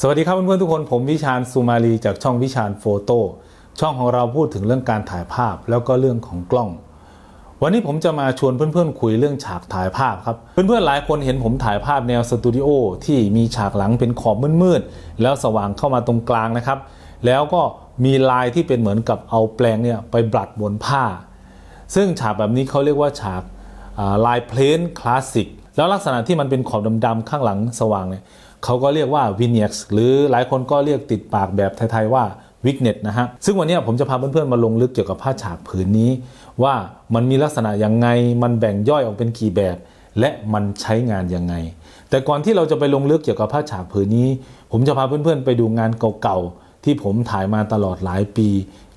สวัสดีครับเพื่อนๆทุกคนผมวิชาญสุมาลีจากช่องวิชาญโฟโต้ช่องของเราพูดถึงเรื่องการถ่ายภาพแล้วก็เรื่องของกล้อง วันนี้ผมจะมาชวนเพื่อนๆคุยเรื่องฉากถ่ายภาพครับ เพื่อนๆหลายคนเห็นผมถ่ายภาพแนวสตูดิโอที่มีฉากหลังเป็นขอบมืดๆแล้วสว่างเข้ามาตรงกลางนะครับ แล้วก็มีลายที่เป็นเหมือนกับเอาแปลงเนี่ยไปบลัดบนผ้า ซึ่งฉากแบบนี้เขาเรียกว่าฉากลายเพลนคลาสสิกแล้วลักษณะที่มันเป็นขอบดำๆข้างหลังสว่างเนี่ย เขาก็เรียกว่าวินเน็กหรือหลายคนก็เรียกติดปากแบบไทยๆว่าวิกเน็ตนะฮะ ซึ่งวันนี้ผมจะพาเพื่อนๆมาลงลึกเกี่ยวกับผ้าฉากผืนนี้ ว่ามันมีลักษณะยังไง มันแบ่งย่อยออกเป็นกี่แบบ และมันใช้งานยังไง แต่ก่อนที่เราจะไปลงลึกเกี่ยวกับผ้าฉากผืนนี้ ผมจะพาเพื่อนๆไปดูงานเก่าๆที่ผมถ่ายมาตลอดหลายปี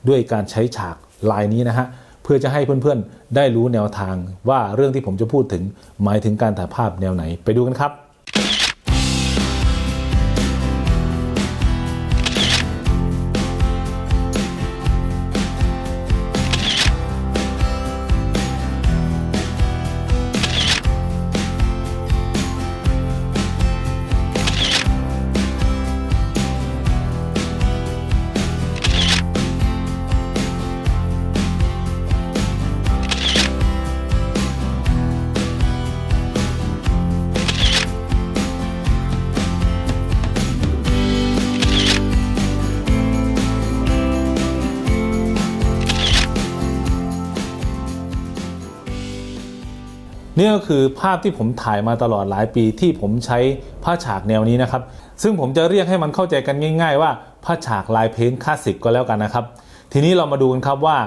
ด้วยการใช้ฉากลายนี้นะฮะเพื่อจะให้เพื่อนๆได้รู้แนวทางว่าเรื่องที่ผมจะพูดถึงหมายถึงการถ่ายภาพแนวไหนไปดูกันครับ นี่ก็คือภาพที่ผมถ่ายมาตลอดหลายปีที่ผมใช้ผ้าฉากแนวนี้นะครับ ซึ่งผมจะเรียกให้มันเข้าใจกันง่าย ๆ ว่าผ้าฉากลายเพ้นท์คลาสสิกก็แล้วกันนะครับ ทีนี้เรามาดูกันครับว่า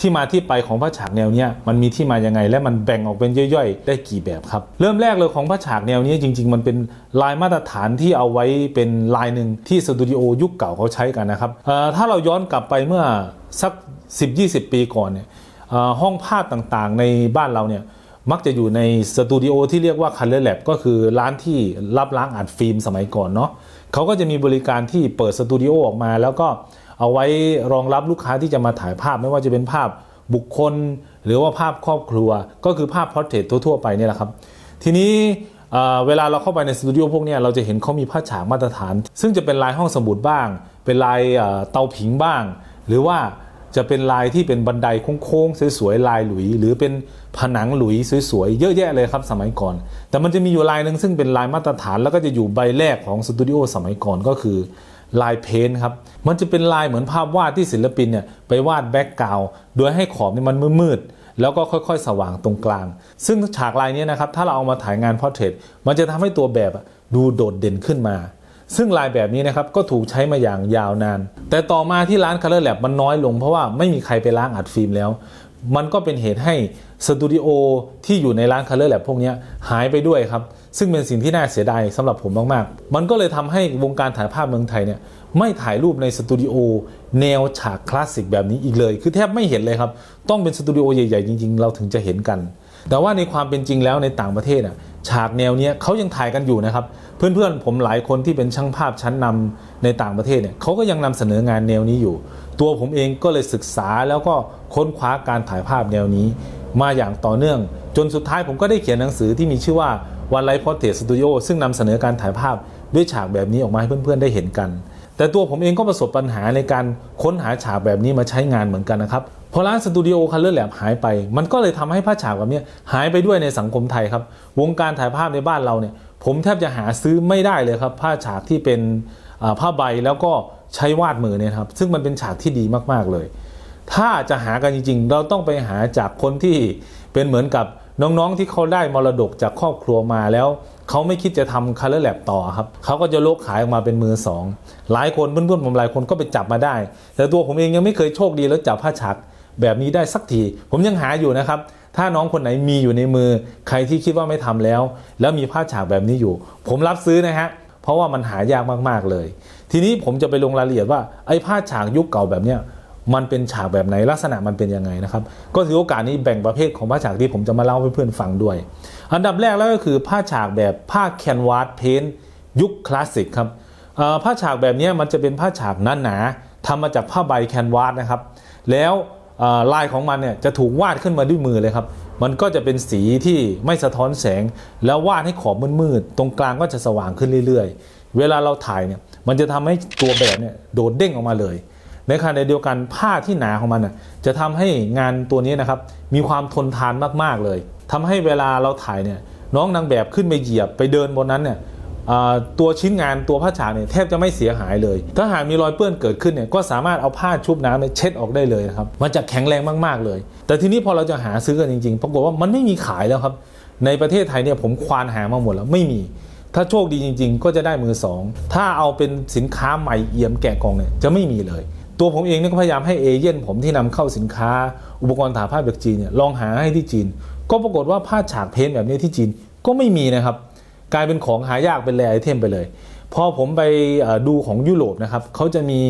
ที่มาที่ไปของผ้าฉากแนวนี้มันมีที่มายังไง และมันแบ่งออกเป็นย่อยๆ ได้กี่แบบครับ เริ่มแรกเลยของผ้าฉากแนวนี้จริง ๆ มันเป็นลายมาตรฐานที่เอาไว้เป็นลายหนึ่งที่สตูดิโอยุคเก่าเขาใช้กันนะครับถ้าเราย้อนกลับไปเมื่อสัก 10-20 ปีก่อนเนี่ยห้องภาพต่างๆ ในบ้านเราเนี่ย มักจะอยู่ในสตูดิโอที่เรียกว่า Color Lab ก็คือร้านที่รับล้างอัดฟิล์มสมัยก่อนเนาะเขาก็จะมีบริการที่เปิดสตูดิโอออกมา แล้วก็เอาไว้รองรับลูกค้าที่จะมาถ่ายภาพไม่ว่าจะเป็นภาพบุคคล หรือว่าภาพครอบครัว ก็คือภาพพอร์เทรตทั่วๆไปเนี่ยแหละครับ ทีนี้เเวลาเราเข้าไปในสตูดิโอพวกนี้เราจะเห็นเขามีผ้าฉากมาตรฐาน ซึ่งจะเป็นลายห้องสมุดบ้าง เป็นลายเตาผิงบ้าง หรือว่า จะเป็นลายที่เป็นบันไดโค้งๆสวยๆลายหลุย หรือเป็นผนังหลุยสวยๆเยอะแยะเลยครับสมัยก่อน แต่มันจะมีอยู่ลายหนึ่งซึ่งเป็นลายมาตรฐานแล้วก็จะอยู่ใบแรกของสตูดิโอสมัยก่อนก็คือลายเพ้นท์ครับ มันจะเป็นลายเหมือนภาพวาดที่ศิลปินเนี่ยไปวาดแบ็กกราวด์โดยให้ขอบเนี่ยมันมืดๆแล้วก็ค่อยๆ สว่างตรงกลาง ซึ่งฉากลายนี้นะครับถ้าเราเอามาถ่ายงานพอร์เทรตมันจะทำให้ตัวแบบอะดูโดดเด่นขึ้นมา ซึ่งลายแบบนี้นะครับก็ถูกใช้มาอย่างยาวนาน แต่ต่อมาที่ร้าน Color Lab มันน้อยลงเพราะว่าไม่มีใครไปล้างอัดฟิล์มแล้ว มันก็เป็นเหตุให้สตูดิโอที่อยู่ในร้าน Color Lab พวกนี้หายไปด้วยครับ ซึ่งเป็นสิ่งที่น่าเสียดายสำหรับผมมากๆ มันก็เลยทำให้วงการถ่ายภาพเมืองไทยเนี่ยไม่ถ่ายรูปในสตูดิโอแนวฉากคลาสสิกแบบนี้อีกเลย คือแทบไม่เห็นเลยครับ ต้องเป็นสตูดิโอใหญ่ๆจริงๆ เราถึงจะเห็นกัน แต่ว่าในความเป็นจริงแล้วในต่างประเทศอะฉากแนวเนี้ยเขายังถ่ายกันอยู่นะครับ เพื่อนๆผมหลายคนที่เป็นช่างภาพชั้นนำในต่างประเทศเนี่ยเขาก็ยังนำเสนองานแนวนี้อยู่ ตัวผมเองก็เลยศึกษาแล้วก็ค้นคว้าการถ่ายภาพแนวนี้ มาอย่างต่อเนื่อง จนสุดท้ายผมก็ได้เขียนหนังสือที่มีชื่อว่า One Life Portrait Studio ซึ่งนำเสนอการถ่ายภาพด้วยฉากแบบนี้ออกมาให้เพื่อนๆได้เห็นกัน แต่ตัวผมเองก็ประสบปัญหาในการค้นหาฉากแบบนี้มาใช้งานเหมือนกันนะครับพอร้านสตูดิโอคัลเลอร์แลบหายไป มันก็เลยทำให้ภาพฉากแบบนี้หายไปด้วยในสังคมไทยครับ วงการถ่ายภาพในบ้านเราเนี่ย ผมแทบจะหาซื้อไม่ได้เลยครับผ้าฉากที่เป็นผ้าใบแล้วก็ใช้วาดมือเนี่ยครับ ซึ่งมันเป็นฉากที่ดีมากๆเลย ถ้าจะหากันจริงๆ เราต้องไปหาจากคนที่เป็นเหมือนกับน้องๆที่เขาได้มรดกจากครอบครัวมาแล้ว เขาไม่คิดจะทำ color lab ต่อครับเขาก็จะโลกขายออกมาเป็นมือสองหลายคนเพื่อนๆผมหลายคนก็ไปจับมาได้ แต่ตัวผมเองยังไม่เคยโชคดีแล้วจับผ้าฉากแบบนี้ได้สักที ผมยังหาอยู่นะครับ ถ้าน้องคนไหนมีอยู่ในมือ ใครที่คิดว่าไม่ทำแล้ว แล้วมีผ้าฉากแบบนี้อยู่ ผมรับซื้อนะฮะ เพราะว่ามันหายากมากๆเลย ทีนี้ผมจะไปลงรายละเอียดว่าไอ้ผ้าฉากยุคเก่าแบบเนี้ยมันเป็นฉากแบบไหนลักษณะมันเป็นยังไงนะครับ ก็ถือโอกาสนี้แบ่งประเภทของผ้าฉากที่ผมจะมาเล่าให้เพื่อนฟังด้วย อันดับแรกแล้วก็คือผ้าฉากแบบผ้าแคนวาสเพนยุคคลาสสิกครับผ้าฉากแบบนี้มันจะเป็นผ้าฉากหนาๆทำมาจากผ้าใบแคนวาสนะครับ แล้วลายของมันเนี่ยจะถูกวาดขึ้นมาด้วยมือเลยครับ มันก็จะเป็นสีที่ไม่สะท้อนแสง แล้ววาดให้ขอบมืดๆตรงกลางก็จะสว่างขึ้นเรื่อยๆ เวลาเราถ่ายเนี่ยมันจะทำให้ตัวแบบเนี่ยโดดเด้งออกมาเลย ในขณะเดียวกันผ้าที่หนาของมันจะทำให้งานตัวนี้นะครับมีความทนทานมากๆเลยทำให้เวลาเราถ่ายเนี่ยน้องนางแบบขึ้นไปเหยียบไปเดินบนนั้นเนี่ยตัวชิ้นงานตัวผ้าฉากเนี่ยแทบจะไม่เสียหายเลย ถ้าหากมีรอยเปื้อนเกิดขึ้นเนี่ยก็สามารถเอาผ้าชุบน้ำเนี่ยเช็ดออกได้เลยนะครับมันจะแข็งแรงมากๆเลย แต่ทีนี้พอเราจะหาซื้อกันจริงๆปรากฏว่ามันไม่มีขายแล้วครับ ในประเทศไทยเนี่ยผมควานหามาหมดแล้วไม่มี ถ้าโชคดีจริง ๆ ก็จะได้มือสองถ้าเอาเป็นสินค้าใหม่เอี่ยมแกะกล่องเนี่ยจะไม่มีเลย ตัวผมเองเนี่ยก็พยายามให้เอเย่นผมที่นำเข้าสินค้า อุปกรณ์ถ่ายภาพจากจีนเนี่ยลองหาให้ที่จีน ก็ปรากฏว่าผ้าฉากเพ้นแบบนี้ที่จีนก็ไม่มีนะครับ กลายเป็นของหายากเป็นแรไอเทมไปเลย พอผมไปดูของยุโรปนะครับเขาจะมี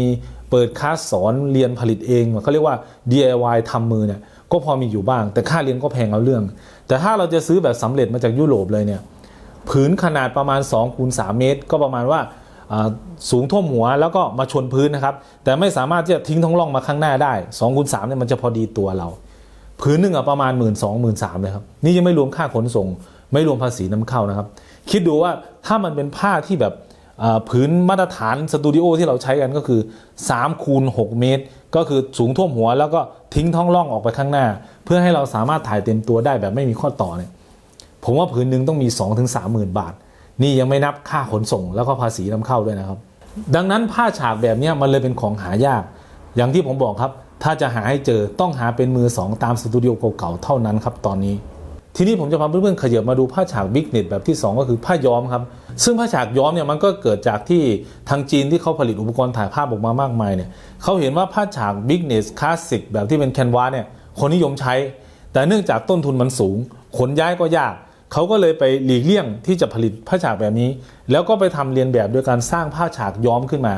เปิดคลาสสอนเรียนผลิตเองเขาเรียกว่า DIY ทำมือเนี่ยก็พอมีอยู่บ้าง แต่ค่าเรียนก็แพงเอาเรื่อง แต่ถ้าเราจะซื้อแบบสำเร็จมาจากยุโรปเลยเนี่ยผืนขนาดประมาณ2คูณ3เมตร ก็ประมาณว่า สูงท่วมหัวแล้วก็มาชนพื้นนะครับ แต่ไม่สามารถที่จะทิ้งท้องร่องมาข้างหน้าได้2คูณ3เนี่ยมันจะพอดีตัวเราผืนหนึ่งอะประมาณ 1 2 0 0 0 0 3 0 0 0เลยครับ นี่ยังไม่รวมค่าขนส่ง ไม่รวมภาษีนำเข้านะครับ คิดดูว่าถ้ามันเป็นผ้าที่แบบอ่าผืนมาตรฐานสตูดิโอที่เราใช้กันก็คือ3คูณ6เมตร ก็คือสูงท่วมหัว แล้วก็ทิ้งท้องร่องออกไปข้างหน้า เพื่อให้เราสามารถถ่ายเต็มตัวได้แบบไม่มีข้อต่อเนี่ยผมว่าผืนหนึ่งต้องมี 2-3ถึงหมื่นบาท นี่ยังไม่นับค่าขนส่งแล้วก็ภาษีนำเข้าด้วยนะครับ ดังนั้นผ้าฉากแบบนี้มันเลยเป็นของหายาก อย่างที่ผมบอกครับ ถ้าจะหาให้เจอต้องหาเป็นมือสองตามสตูดิโอเก่าๆเท่านั้นครับตอนนี้ ทีนี้ผมจะพาเพื่อนๆขยับมาดูผ้าฉากบิ๊กเน็ตแบบที่ 2 ก็คือผ้าย้อมครับ ซึ่งผ้าฉากย้อมเนี่ยมันก็เกิดจากที่ทางจีนที่เขาผลิตอุปกรณ์ถ่ายภาพออกมามากมายเนี่ยเขาเห็นว่าผ้าฉากบิ๊กเน็ตคลาสสิกแบบที่เป็นแคนวาสเนี่ยคนนิยมใช้ แต่เนื่องจากต้นทุนมันสูง ขนย้ายก็ยาก เขาก็เลยไปหลีกเลี่ยงที่จะผลิตผ้าฉากแบบนี้ แล้วก็ไปทำเรียนแบบโดยการสร้างผ้าฉากย้อมขึ้นมา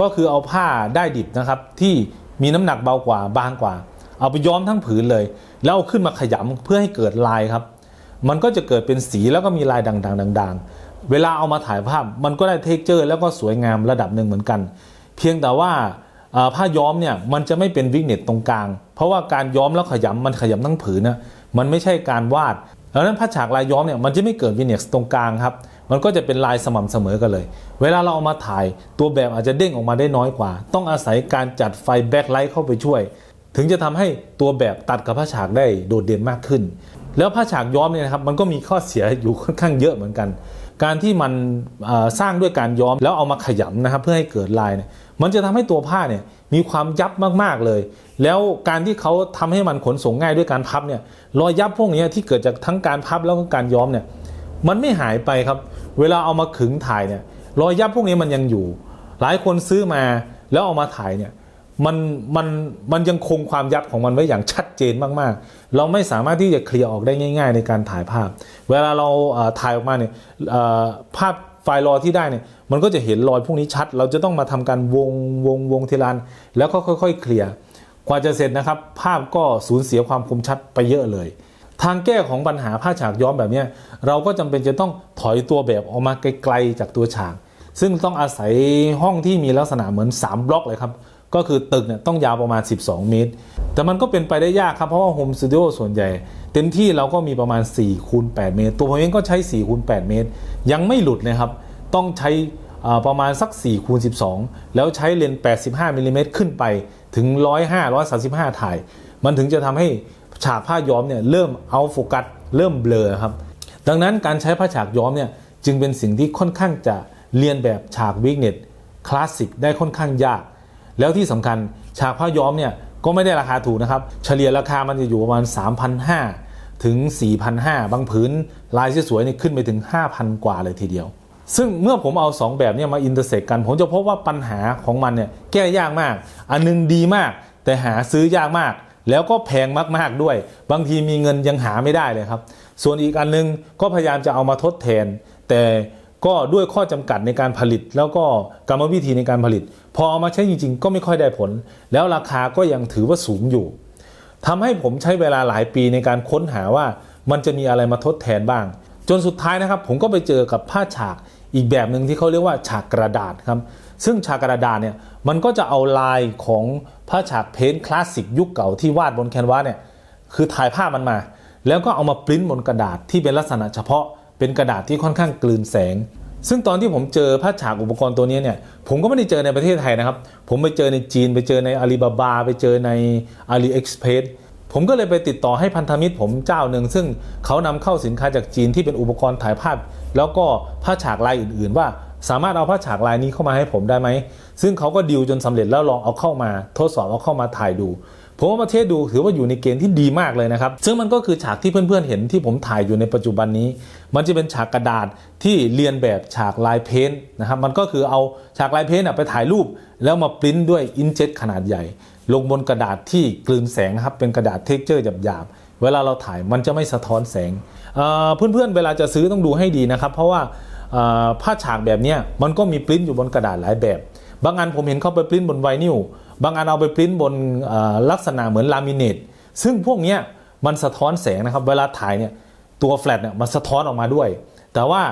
ก็คือเอาผ้าได้ดิบนะครับ ที่มีน้ำหนักเบากว่าบางกว่า เอาไปย้อมทั้งผืนเลย แล้วเอาขึ้นมาขยำเพื่อให้เกิดลายครับ มันก็จะเกิดเป็นสีแล้วก็มีลายด่างๆดังๆเวลาเอามาถ่ายภาพมันก็ได้เทคเจอร์ แล้วก็สวยงามระดับหนึ่งเหมือนกัน เพียงแต่ว่าผ้าย้อมเนี่ยมันจะไม่เป็นวิกเน็ตตรงกลาง เพราะว่าการย้อมแล้วขยำมันขยำทั้งผืนนะมันไม่ใช่การวาด ดังนั้นผ้าฉากลายย้อมเนี่ยมันจะไม่เกิดวิกเน็ตตรงกลางครับ มันก็จะเป็นลายสม่ำเสมอกันเลย เวลาเราเอามาถ่ายตัวแบบอาจจะเด้งออกมาได้น้อยกว่า ต้องอาศัยการจัดไฟแบ็คไลท์เข้าไปช่วย ถึงจะทำให้ตัวแบบตัดกับผ้าฉากได้โดดเด่นมากขึ้น แล้วผ้าฉากย้อมเนี่ยนะครับมันก็มีข้อเสียอยู่ค่อนข้างเยอะเหมือนกัน การที่มันสร้างด้วยการย้อมแล้วเอามาขยำนะครับเพื่อให้เกิดลายเนี่ย มันจะทำให้ตัวผ้าเนี่ยมีความยับมากๆเลย แล้วการที่เขาทำให้มันขนส่งง่ายด้วยการพับเนี่ยรอยยับพวกนี้ที่เกิดจากทั้งการพับแล้วก็การย้อมเนี่ยมันไม่หายไปครับ เวลาเอามาขึงถ่ายเนี่ยรอยยับพวกนี้มันยังอยู่ หลายคนซื้อมาแล้วเอามาถ่ายเนี่ยมันมันมันยังคงความยับของมันไว้อย่างชัดเจนมากๆ เราไม่สามารถที่จะเคลียร์ออกได้ง่าย ๆ ในการถ่ายภาพ เวลาเราถ่ายออกมาเนี่ยภาพ ฟล์รอที่ได้เนี่ยมันก็จะเห็นรอยพวกนี้ชัด เราจะต้องมาทำการวงวงวงทีละอันแล้วก็ค่อย ๆ เคลียร์กว่าจะเสร็จนะครับ ภาพก็สูญเสียความคมชัดไปเยอะเลย ทางแก้ของปัญหาผ้าฉากย้อมแบบเนี้ยเราก็จำเป็นจะต้องถอยตัวแบบออกมาไกลๆจากตัวฉาก ซึ่งต้องอาศัยห้องที่มีลักษณะเหมือน 3 บล็อกเลยครับ ก็คือตึกเนี่ยต้องยาวประมาณ 12 เมตร แต่มันก็เป็นไปได้ยากครับเพราะว่าโฮมสตูดิโอส่วนใหญ่ เต็มที่เราก็มีประมาณ4คูณ8เมตร ตัวผมเองก็ใช้4คูณ8เมตร ยังไม่หลุดนะครับ ต้องใช้ประมาณสัก4คูณ12 แล้วใช้เลนส์85มิลลิเมตรขึ้นไปถึง 105 135 ถ่าย มันถึงจะทำให้ฉากผ้าย้อมเนี่ยเริ่มเอาโฟกัสเริ่มเบลอครับ ดังนั้นการใช้ผ้าฉากย้อมเนี่ยจึงเป็นสิ่งที่ค่อนข้างจะเรียนแบบฉากวิกเน็ตคลาสสิกได้ค่อนข้างยาก แล้วที่สำคัญฉากผ้าย้อมเนี่ยก็ไม่ได้ราคาถูกนะครับ เฉลี่ยราคามันจะอยู่ประมาณ 3,500 ถึง 4,500 บางผืนลายสวยๆเนี่ยขึ้นไปถึง 5,000 กว่าเลยทีเดียว ซึ่งเมื่อผมเอา 2 แบบเนี่ยมาอินเตอร์เซ็กกัน ผมจะพบว่าปัญหาของมันเนี่ยแก้ยากมาก อันนึงดีมาก แต่หาซื้อยากมาก แล้วก็แพงมากๆด้วย บางทีมีเงินยังหาไม่ได้เลยครับ ส่วนอีกอันนึงก็พยายามจะเอามาทดแทน แต่ ก็ด้วยข้อจำกัดในการผลิต แล้วก็กรรมวิธีในการผลิต พอเอามาใช้จริง ๆ ก็ไม่ค่อยได้ผล แล้วราคาก็ยังถือว่าสูงอยู่ทำให้ผมใช้เวลาหลายปีในการค้นหาว่ามันจะมีอะไรมาทดแทนบ้าง จนสุดท้ายนะครับ ผมก็ไปเจอกับผ้าฉากอีกแบบหนึ่งที่เขาเรียกว่าฉากกระดาษครับซึ่งฉากกระดาษเนี่ยมันก็จะเอาลายของผ้าฉากเพ้นท์คลาสสิกยุคเก่าที่วาดบนแคนวาสเนี่ยคือถ่ายภาพมันมา แล้วก็เอามาปริ้นบนกระดาษที่เป็นลักษณะเฉพาะ เป็นกระดาษที่ค่อนข้างกลืนแสง ซึ่งตอนที่ผมเจอผ้าฉากอุปกรณ์ตัวนี้เนี่ยผมก็ไม่ได้เจอในประเทศไทยนะครับ ผมไปเจอในจีนไปเจอในอาลีบาบาไปเจอใน AliExpress ผมก็เลยไปติดต่อให้พันธมิตรผมเจ้าหนึ่ง ซึ่งเขานำเข้าสินค้าจากจีนที่เป็นอุปกรณ์ถ่ายภาพ แล้วก็ผ้าฉากลายอื่น ๆ ว่าสามารถเอาผ้าฉากลายนี้เข้ามาให้ผมได้ไหม ซึ่งเขาก็ดิวจนสำเร็จแล้วลองเอาเข้ามา ทดสอบเอาเข้ามาถ่ายดู ผมว่าประเทศดูถือว่าอยู่ในเกณฑ์ที่ดีมากเลยนะครับ ซึ่งมันก็คือฉากที่เพื่อนๆเห็นที่ผมถ่ายอยู่ในปัจจุบันนี้ มันจะเป็นฉากกระดาษที่เรียนแบบฉากลายเพ้นท์นะครับมันก็คือเอาฉากลายเพ้นท์ไปถ่ายรูป แล้วมาปริ้นด้วยอินเจ็ตขนาดใหญ่ ลงบนกระดาษที่กลืนแสงนะครับเป็นกระดาษเท็กเจอร์หยาบๆเวลาเราถ่ายมันจะไม่สะท้อนแสงเเพื่อนๆเวลาจะซื้อต้องดูให้ดีนะครับ เพราะว่าผ้าฉากแบบนี้มันก็มีปริ้นอยู่บนกระดาษหลายแบบ บางอันผมเห็นเขาไปปริ้นบนไวนิล บางอันเอาไปปริ้นบนลักษณะเหมือนลามิเนตซึ่งพวกนี้มันสะท้อนแสงนะครับ เวลาถ่ายเนี่ยตัวแฟลชเนี่ยมันสะท้อนออกมาด้วย แต่ว่า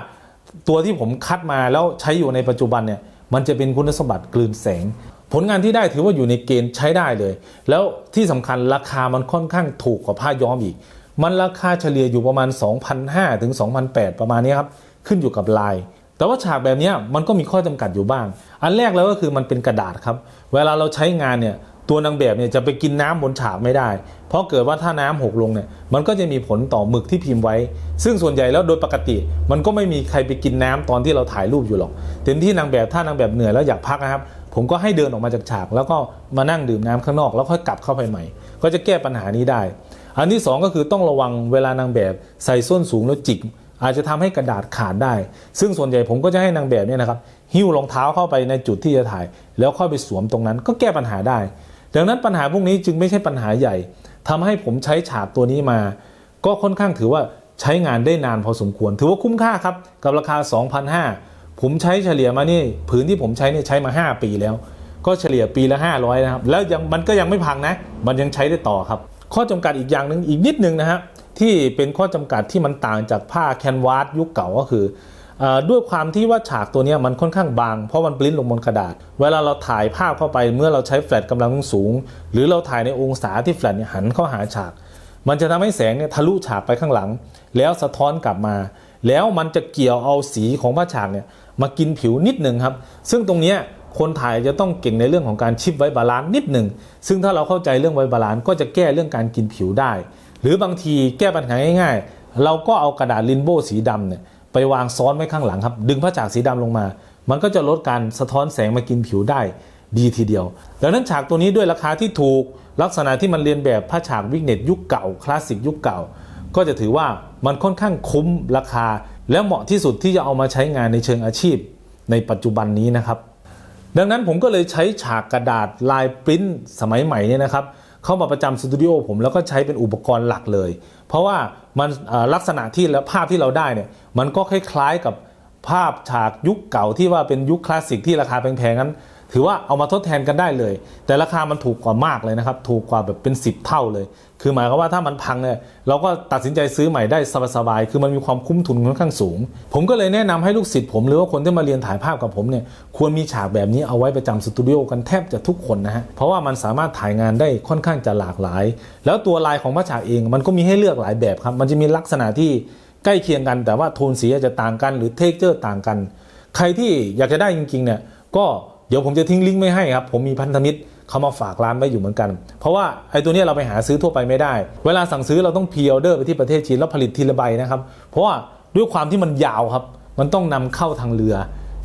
ตัวที่ผมคัดมาแล้วใช้อยู่ในปัจจุบันเนี่ยมันจะเป็นคุณสมบัติกลืนแสง ผลงานที่ได้ถือว่าอยู่ในเกณฑ์ใช้ได้เลย แล้วที่สำคัญราคามันค่อนข้างถูกกว่าผ้าย้อมอีก มันราคาเฉลี่ยอยู่ประมาณ 2,500ถึง2,800ประมาณนี้ครับขึ้นอยู่กับลาย แต่ว่าฉากแบบนี้มันก็มีข้อจำกัดอยู่บ้าง อันแรกแล้วก็คือมันเป็นกระดาษครับ เวลาเราใช้งานเนี่ยตัวนางแบบเนี่ยจะไปกินน้ำบนฉากไม่ได้ เพราะเกิดว่าถ้าน้ำหกลงเนี่ยมันก็จะมีผลต่อหมึกที่พิมพ์ไว้ ซึ่งส่วนใหญ่แล้วโดยปกติ มันก็ไม่มีใครไปกินน้ำตอนที่เราถ่ายรูปอยู่หรอก เต็มที่นางแบบถ้านางแบบเหนื่อยแล้วอยากพักนะครับ ผมก็ให้เดินออกมาจากฉาก แล้วก็มานั่งดื่มน้ำข้างนอก แล้วค่อยกลับเข้าไปใหม่ ก็จะแก้ปัญหานี้ได้ อันที่สองก็คือต้องระวังเวลานางแบบใส่ส้นสูงแล้วจิก อาจจะทำให้กระดาษขาดได้ ซึ่งส่วนใหญ่ผมก็จะให้นางแบบเนี่ยนะครับ หิ้วรองเท้าเข้าไปในจุดที่จะถ่าย แล้วค่อยไปสวมตรงนั้นก็แก้ปัญหาได้ ดังนั้นปัญหาพวกนี้จึงไม่ใช่ปัญหาใหญ่ทำให้ผมใช้ฉากตัวนี้มา ก็ค่อนข้างถือว่าใช้งานได้นานพอสมควร ถือว่าคุ้มค่าครับ กับราคา 2,500 ผมใช้เฉลี่ยมานี่ผืนที่ผมใช้เนี่ยใช้มา 5 ปีแล้ว ก็เฉลี่ยปีละ 500 นะครับ แล้วยังมันก็ยังไม่พังนะ มันยังใช้ได้ต่อครับ ข้อจำกัดอีกอย่างหนึ่งอีกนิดนึงนะฮะ ที่เป็นข้อจำกัดที่มันต่างจากผ้าแคนวาสยุคเก่าก็คืออด้วยความที่ว่าฉากตัวนี้มันค่อนข้างบาง เพราะมันปริ้นลงบนกระดาษ เวลาเราถ่ายภาพเข้าไปเมื่อเราใช้แฟลชกำลังสูง หรือเราถ่ายในองศาที่แฟลชหันเข้าหาฉาก มันจะทำให้แสงเนี่ยทะลุฉากไปข้างหลัง แล้วสะท้อนกลับมา แล้วมันจะเกี่ยวเอาสีของผ้าฉากเนี่ยมากินผิวนิดหนึ่งครับ ซึ่งตรงนี้คนถ่ายจะต้องเก่งในเรื่องของการชิปไว้บาลานซ์นิดหนึ่งซึ่งถ้าเราเข้าใจเรื่องไว้บาลานซ์ก็จะแก้เรื่องการกินผิวได้ รือบางทีแก้ปัญหาง่ายๆ เราก็เอากระดาษลินโบสีดำเนี่ยไปวางซ้อนไว้ข้างหลังครับ ดึงผ้าฉากสีดำลงมา มันก็จะลดการสะท้อนแสงมากินผิวได้ดีทีเดียว ดังนั้นฉากตัวนี้ด้วยราคาที่ถูกลักษณะที่มันเรียนแบบผ้าฉากวิกเน็ตยุคเก่าคลาสสิกยุคเก่า ก็จะถือว่ามันค่อนข้างคุ้มราคา และเหมาะที่สุดที่จะเอามาใช้งานในเชิงอาชีพ ในปัจจุบันนี้นะครับ ดังนั้นผมก็เลยใช้ฉากกระดาษลายปริ้นสมัยใหม่เนี่ยนะครับ เข้ามาประจำสตูดิโอผมแล้วก็ใช้เป็นอุปกรณ์หลักเลย เพราะว่ามันลักษณะที่และภาพที่เราได้เนี่ยมันก็คล้ายๆกับภาพฉากยุคเก่าที่ว่าเป็นยุคคลาสสิกที่ราคาแพงๆนั้น ถือว่าเอามาทดแทนกันได้เลย แต่ราคามันถูกกว่ามากเลยนะครับ ถูกกว่าแบบเป็น 10 เท่าเลย คือหมายความว่าถ้ามันพังเนี่ยเราก็ตัดสินใจซื้อใหม่ได้สบายๆคือมันมีความคุ้มทุนค่อนข้างสูง ผมก็เลยแนะนำให้ลูกศิษย์ผมหรือว่าคนที่มาเรียนถ่ายภาพกับผมเนี่ยควรมีฉากแบบนี้เอาไว้ประจำสตูดิโอกันแทบจะทุกคนนะฮะเพราะว่ามันสามารถถ่ายงานได้ค่อนข้างจะหลากหลาย แล้วตัวลายของพระฉากเองมันก็มีให้เลือกหลายแบบครับ มันจะมีลักษณะที่ใกล้เคียงกัน แต่ว่าโทนสีอาจจะต่างกัน หรือเทคเจอร์ต่างกัน ใครที่อยากจะได้จริงๆเนี่ยก็ เดี๋ยวผมจะทิ้งลิงก์ไว้ให้ครับ ผมมีพันธมิตรเขามาฝากร้านไว้อยู่เหมือนกัน เพราะว่าไอ้ตัวนี้เราไปหาซื้อทั่วไปไม่ได้ เวลาสั่งซื้อเราต้องพีออเดอร์ไปที่ประเทศจีนแล้วผลิตทีละใบนะครับ เพราะว่าด้วยความที่มันยาวครับ มันต้องนำเข้าทางเรือ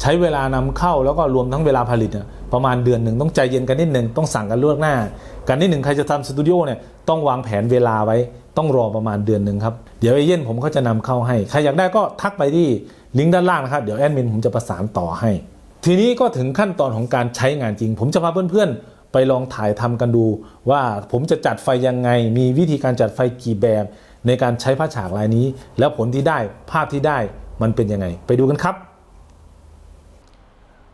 ใช้เวลานำเข้าแล้วก็รวมทั้งเวลาผลิตประมาณเดือนหนึ่งต้องใจเย็นกันนิดหนึ่งต้องสั่งกันล่วงหน้า กันนิดหนึ่งใครจะทำสตูดิโอเนี่ยต้องวางแผนเวลาไว้ต้องรอประมาณเดือนหนึ่งครับเดี๋ยวเอเย่นผมก็จะนำเข้าให้ ใครอยากได้ก็ทักไปที่ลิงก์ด้านล่างนะครับ เดี๋ยวแอดมินผมจะประสานต่อให้ ทีนี้ก็ถึงขั้นตอนของการใช้งานจริง ผมจะพาเพื่อนๆ ไปลองถ่ายทำกันดู ว่าผมจะจัดไฟยังไง มีวิธีการจัดไฟกี่แบบ ในการใช้ผ้าฉากลายนี้ แล้วผลที่ได้ภาพที่ได้มันเป็นยังไง ไปดูกันครับ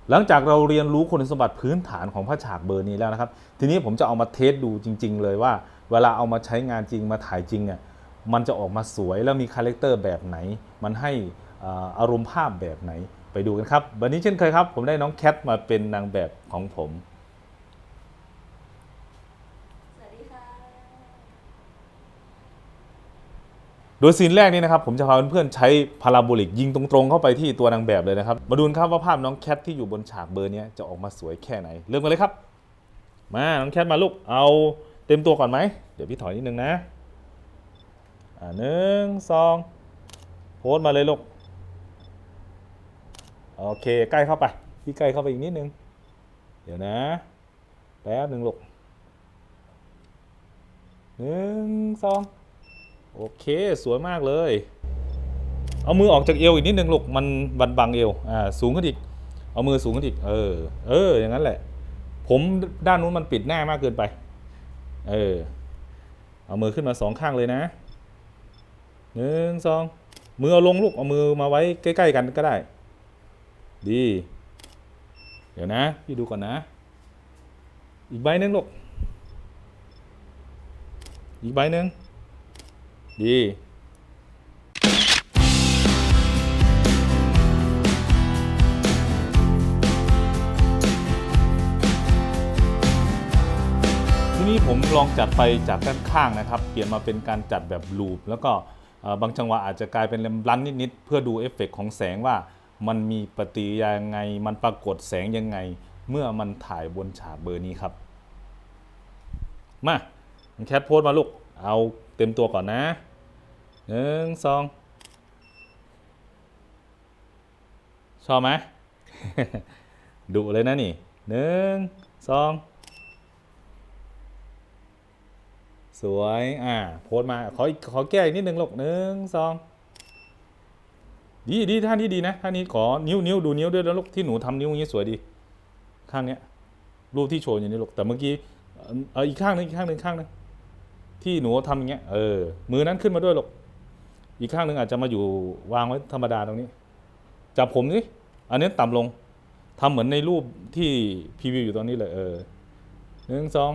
หลังจากเราเรียนรู้คุณสมบัติพื้นฐานของผ้าฉากเบอร์นี้แล้วนะครับ ทีนี้ผมจะเอามาเทสดูจริง ๆ เลยว่า เวลาเอามาใช้งานจริงมาถ่ายจริงเนี่ยมันจะออกมาสวยแล้วมีคาแรคเตอร์แบบไหน มันให้อารมณ์ภาพแบบไหน ไปดูกันครับ วันนี้เช่นเคยครับ ผมได้น้องแคทมาเป็นนางแบบของผม สวัสดีค่ะ โดยซีนแรกนี้นะครับ ผมจะพาเพื่อนๆใช้พาราโบลิกยิงตรงๆเข้าไปที่ตัวนางแบบเลยนะครับ มาดูกันครับว่าภาพน้องแคทที่อยู่บนฉากเบอร์เนี้ยจะออกมาสวยแค่ไหน เริ่มกันเลยครับ มาน้องแคทมาลูกเอาเต็มตัวก่อนไหมเดี๋ยวพี่ถอยนิดนึงนะอ่าหนึ่งสองโพสต์มาเลยลูก โอเคใกล้เข้าไป พี่ใกล้เข้าไปอีกนิดนึง เดี๋ยวนะ แป๊บหนึ่งลูกหนึ่งสองโอเค สวยมากเลย เอามือออกจากเอวอีกนิดนึงลูก มันบันบังเอว อ่า สูงขึ้นอีก เอามือสูงขึ้นอีก เออ เออ อย่างนั้นแหละ ผมด้านนู้นมันปิดหน้ามากเกินไป เออ เอามือขึ้นมาสองข้างเลยนะหนึ่งสองมือเอาลงลูก เอามือมาไว้ใกล้ ๆ กันก็ได้ ดี เดี๋ยวนะ พี่ดูก่อนนะ อีกใบหนึ่งลูก อีกใบหนึ่งดีทีนี้ผมลองจัดไปจากด้านข้างนะครับ เปลี่ยนมาเป็นการจัดแบบลูป แล้วก็บางจังหวะอาจจะกลายเป็นรันนิด ๆ เพื่อดูเอฟเฟกต์ของแสงว่า มันมีปฏิกิริยายังไง มันปรากฏแสงยังไง เมื่อมันถ่ายบนฉากเบอร์นี้ครับ มาแคทโพสมาลูก เอาเต็มตัวก่อนนะหนึ่งสองชอบไหมดุเลยนะนี่หนึ่งสองสวย อ่า โพสมา ขอขอแก้อีกนิดนึงลูกหนึ่งสอง ดีดีท่านี้ดีนะท่านี้ขอนิ้วนิ้วดูนิ้วด้วยแล้วลูกที่หนูทำนิ้วอย่างนี้สวยดี ข้างเนี้ย รูปที่โชว์อยู่นี่ลูกแต่เมื่อกี้เอออีกข้างหนึงอีกข้างหนึงข้างนึงที่หนูทำอย่างเงี้ยเออมือนั้นขึ้นมาด้วยลูกอีกข้างหนึงอาจจะมาอยู่วางไว้ธรรมดาตรงนี้ จับผมสิอันนี้ต่ำลงทำเหมือนในรูปที่พรีวิวอยู่ตอนนี้เลยเออหนึ่งสอง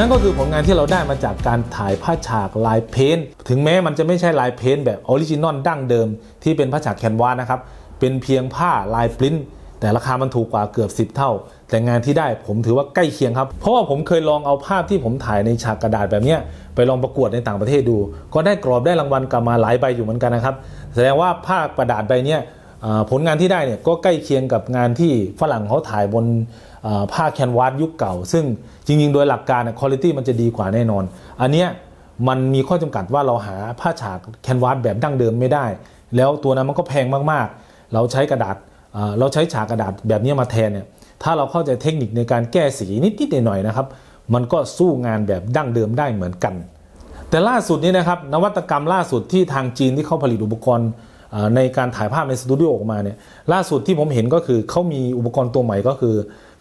นั่นก็คือผลงานที่เราได้มาจากการถ่ายภาพฉากลายเพ้นท์ถึงแม้มันจะไม่ใช่ลายเพ้นท์แบบออริจินอลดั้งเดิม ที่เป็นภาพฉากแคนวาสนะครับเป็นเพียงผ้าลายปริ้นท์แต่ราคามันถูกกว่าเกือบ 10 เท่า แต่งานที่ได้ผมถือว่าใกล้เคียงครับ เพราะว่าผมเคยลองเอาภาพที่ผมถ่ายในฉากกระดาษแบบนี้ไปลองประกวดในต่างประเทศดู ก็ได้กรอบได้รางวัลกลับมาหลายใบอยู่เหมือนกันนะครับ แสดงว่าภาพกระดาษใบนี้ผลงานที่ได้เนี่ยก็ใกล้เคียงกับงานที่ฝรั่งเขาถ่ายบน ผ้าแคนวาสยุคเก่า ซึ่งจริง ๆ โดยหลักการคุณภาพมันจะดีกว่าแน่นอน อันเนี้ยมันมีข้อจำกัดว่าเราหาผ้าฉากแคนวาสแบบดั้งเดิมไม่ได้ แล้วตัวนั้นมันก็แพงมากๆ เราใช้กระดาษเราใช้ฉากกระดาษแบบนี้มาแทนเนี่ยถ้าเราเข้าใจเทคนิคในการแก้สีนิดๆหน่อยๆนะครับ มันก็สู้งานแบบดั้งเดิมได้เหมือนกัน แต่ล่าสุดนี้นะครับนวัตกรรมล่าสุดที่ทางจีนที่เขาผลิตอุปกรณ์ในการถ่ายภาพในสตูดิโอออกมาเนี่ยล่าสุดที่ผมเห็นก็คือเขามีอุปกรณ์ตัวใหม่ก็คือ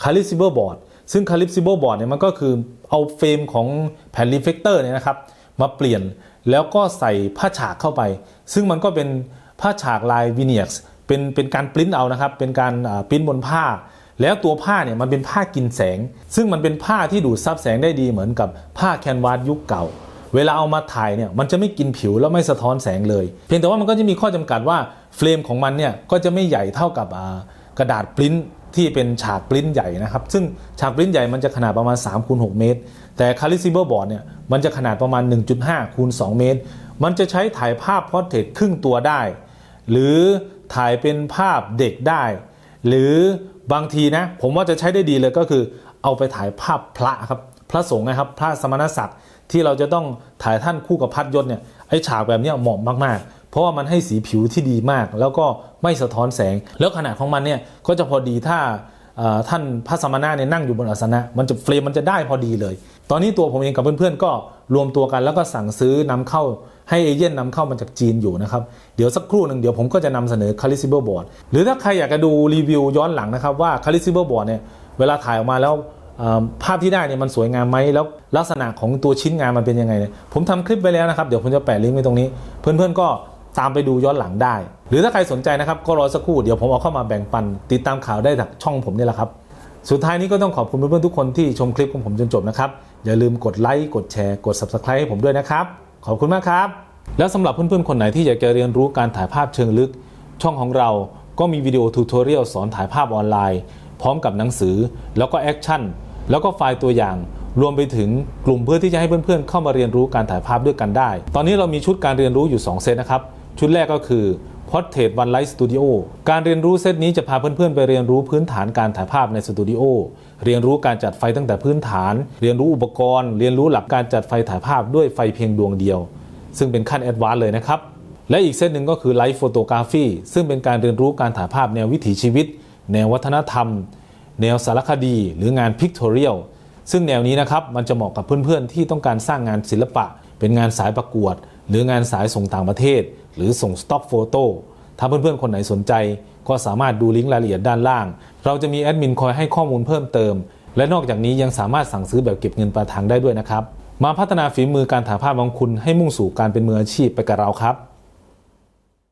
c a l i p s i b l e Board ซึ่ง c a l i p s i b l e Board เนี่ยมันก็คือเอาเฟรมของแผ่นรีเฟกเตอร์เนี่ยนะครับมาเปลี่ยนแล้วก็ใส่ผ้าฉากเข้าไป ซึ่งมันก็เป็นผ้าฉากลายวิเนียร์เป็นเป็นการปริ้นเอานะครับ เป็นการปริ้นบนผ้า แล้วตัวผ้าเนี่ยมันเป็นผ้ากินแสง ซึ่งมันเป็นผ้าที่ดูดซับแสงได้ดีเหมือนกับผ้าแคนวาสยุคเก่า เวลาเอามาถ่ายเนี่ยมันจะไม่กินผิวแล้วไม่สะท้อนแสงเลย เพียงแต่ว่ามันก็จะมีข้อจำกัดว่าเฟรมของมันเนี่ยก็จะไม่ใหญ่เท่ากับกระดาษปริ้น ที่เป็นฉากปริ้นใหญ่นะครับ ซึ่งฉากปริ้นใหญ่มันจะขนาดประมาณ3คูณ6เมตร แต่คาลิซิเบอร์บอร์ดเนี่ยมันจะขนาดประมาณ 1.5คูณ2เมตร มันจะใช้ถ่ายภาพพอร์เทรตครึ่งตัวได้ หรือถ่ายเป็นภาพเด็กได้ หรือบางทีนะผมว่าจะใช้ได้ดีเลยก็คือ เอาไปถ่ายภาพพระครับพระสงฆ์นะครับพระสมณศักดิ์ที่เราจะต้องถ่ายท่านคู่กับพัดยศเนี่ยไอฉากแบบนี้เหมาะมากๆ ราะว่ามันให้สีผิวที่ดีมาก แล้วก็ไม่สะท้อนแสง แล้วขนาดของมันเนี่ยก็จะพอดีถ้าท่านพระสมณะเนี่ยนั่งอยู่บนอาสนะมันจะเฟรมมันจะได้พอดีเลย ตอนนี้ตัวผมเองกับเพื่อนๆก็รวมตัวกันแล้วก็สั่งซื้อนำเข้าให้เอเย่นนำเข้ามาจากจีนอยู่นะครับ เดี๋ยวสักครู่หนึ่งเดี๋ยวผมก็จะนำเสนอ c a l i s i b l e Board หรือถ้าใครอยากจะดูรีวิวย้อนหลังนะครับว่า c a l i s i b l e Board เนี่ยเวลาถ่ายออกมาแล้วภาพที่ได้เนี่ยมันสวยงามไหมแล้วลักษณะของตัวชิ้นงานมันเป็นยังไงเนี่ยผมทำคลิปไว้แล้วนะครับ เดี๋ยวผมจะแปะลิงก์ไว้ตรงนี้ เพื่อนๆก็ ตามไปดูย้อนหลังได้ หรือถ้าใครสนใจนะครับก็รอสักครู่เดี๋ยวผมเอาเข้ามาแบ่งปัน ติดตามข่าวได้จากช่องผมนี่แหละครับ สุดท้ายนี้ก็ต้องขอบคุณเพื่อนๆทุกคนที่ชมคลิปของผมจนจบนะครับ อย่าลืมกดไลค์กดแชร์กด Subscribe ให้ผมด้วยนะครับ ขอบคุณมากครับ แล้วสำหรับเพื่อนๆคนไหนที่อยากจะเรียนรู้การถ่ายภาพเชิงลึก ช่องของเราก็มีวิดีโอทูตอเรียลสอนถ่ายภาพออนไลน์ พร้อมกับหนังสือ แล้วก็แอคชั่นแล้วก็ไฟล์ตัวอย่างรวมไปถึงกลุ่มเพื่อที่จะให้เพื่อนๆ เข้ามาเรียนรู้การถ่ายภาพด้วยกันได้ ตอนนี้เรามีชุดการเรียนรู้อยู่ 2 เซตนะครับ ชุดแรกก็คือ Portrait One Light Studio การเรียนรู้เซตนี้จะพาเพื่อนๆ ไปเรียนรู้พื้นฐานการถ่ายภาพในสตูดิโอ เรียนรู้การจัดไฟตั้งแต่พื้นฐาน เรียนรู้อุปกรณ์ เรียนรู้หลักการจัดไฟถ่ายภาพด้วยไฟเพียงดวงเดียว ซึ่งเป็นขั้นแอดวานซ์เลยนะครับ และอีกเซตหนึ่งก็คือไลฟ์โฟโตกราฟีซึ่งเป็นการเรียนรู้การถ่ายภาพแนววิถีชีวิต แนววัฒนธรรม แนวสารคดี หรืองานพิก t อเรียล ซึ่งแนวนี้นะครับมันจะเหมาะกับเพื่อนๆ ที่ต้องการสร้างงานศิลปะ เป็นงานสายประกวด หรืองานสายส่งต่างประเทศ หรือส่งสต็อกโฟโต้ถ้าเพื่อนๆ คนไหนสนใจ ก็สามารถดูลิงก์รายละเอียดด้านล่าง เราจะมีแอดมินคอยให้ข้อมูลเพิ่มเติม และนอกจากนี้ยังสามารถสั่งซื้อแบบเก็บเงินปลายทางได้ด้วยนะครับ มาพัฒนาฝีมือการถ่ายภาพของคุณให้มุ่งสู่การเป็นมืออาชีพไปกับเราครับ